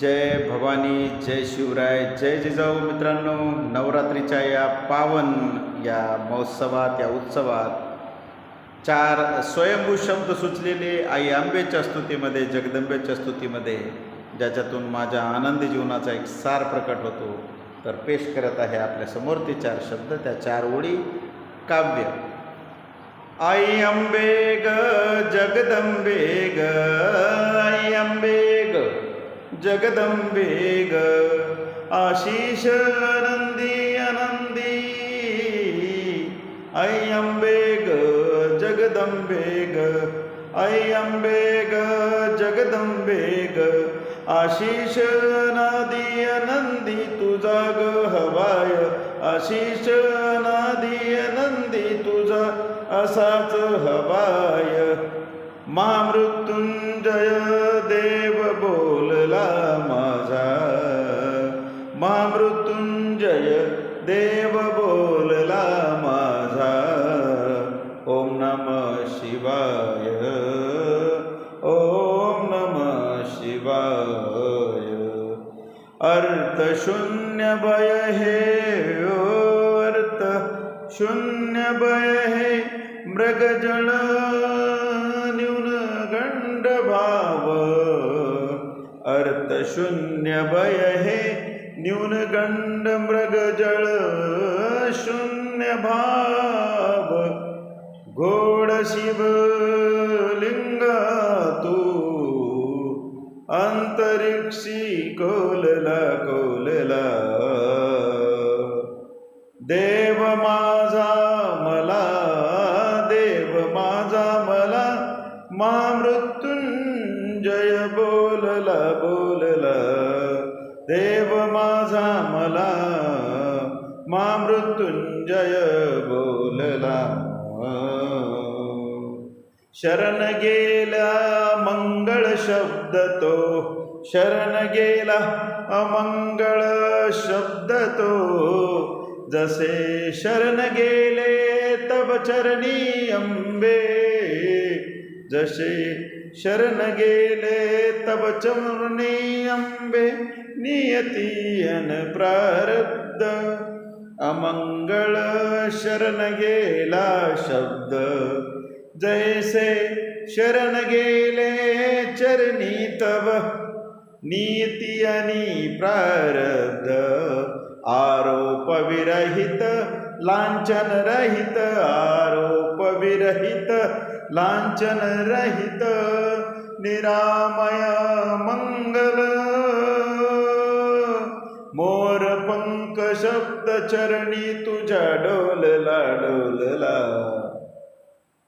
जय भवानी जय शिवराय जय जिजाऊ मित्रांनो नवरात्रीच्या या पावन या महोत्सवात या उत्सवात चार स्वयंभू शब्द सुचलेले आई आंबेच्या स्तुतीमध्ये जगदंबेच्या स्तुतीमध्ये ज्याच्यातून माझ्या आनंदी जीवनाचा एक सार प्रकट होतो. तर पेश करत आहे आपल्यासमोर ते चार शब्द त्या चार ओळी. काव्य. आई आंबे ग जगदंबे ग जगदंबे ग. आशिष नंदी आनंदी. आई अंबे ग जगदंबे ग. अंबे ग जगदंबे ग. आशिष नादी अनंदी तुझा ग हवाय. आशिष नादी अनंदी तुझा असाच हवाय. महामृत्युंजय देव बोलला माझा. महामृत्युंजय देव बोलला माझा. ओम नम शिवाय. ओम नम शिवाय. अर्थ शून्य भय हे ओ अर्थ शून्य भय हे मृगजळ शून्य भय हे न्यूनगंड मृग मृगजळ शून्य भाव। घोड शिवलिंगा तू। अंतरिक्षी कोलला कोलला। देव माझा मला देव माझा मला मा मृत्यू देव माझा मला मा मृत्युंजय बोलला. शरण गेला मंगळ शब्द तो शरण गेला अमंगळ शब्द तो. जसे शरण गेले तब चरणी अंबे जसे शरण गेले तब चरणी अंबे नियतीयन प्रारब्ध अमंगळ शरण गेला शब्द जैसे शरण गेले चरणी तव नीती आणि प्रारब्ध आरोप विरहित लांछन रहित आरोप विरहित लांछन रहित निरामय मंगल। मोर पंक शब्द चरणी तुझ्या डोलला डोलला।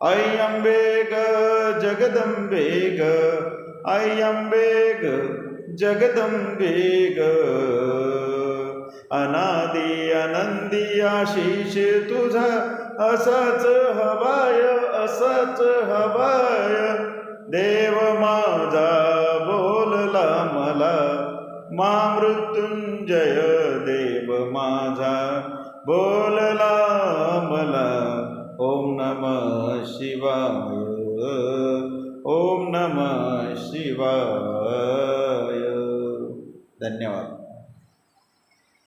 आई अंबे ग जगदंबे ग आई अंबे ग जगदंबे ग अनादी आनंदी आशिष तुझा असाच हवाय असाच हवाय. देव माझा बोलला मला मा मृत्युंजय देव माझा. बोलला मला ओम नम शिवाय ओम नम शिवाय. धन्यवाद.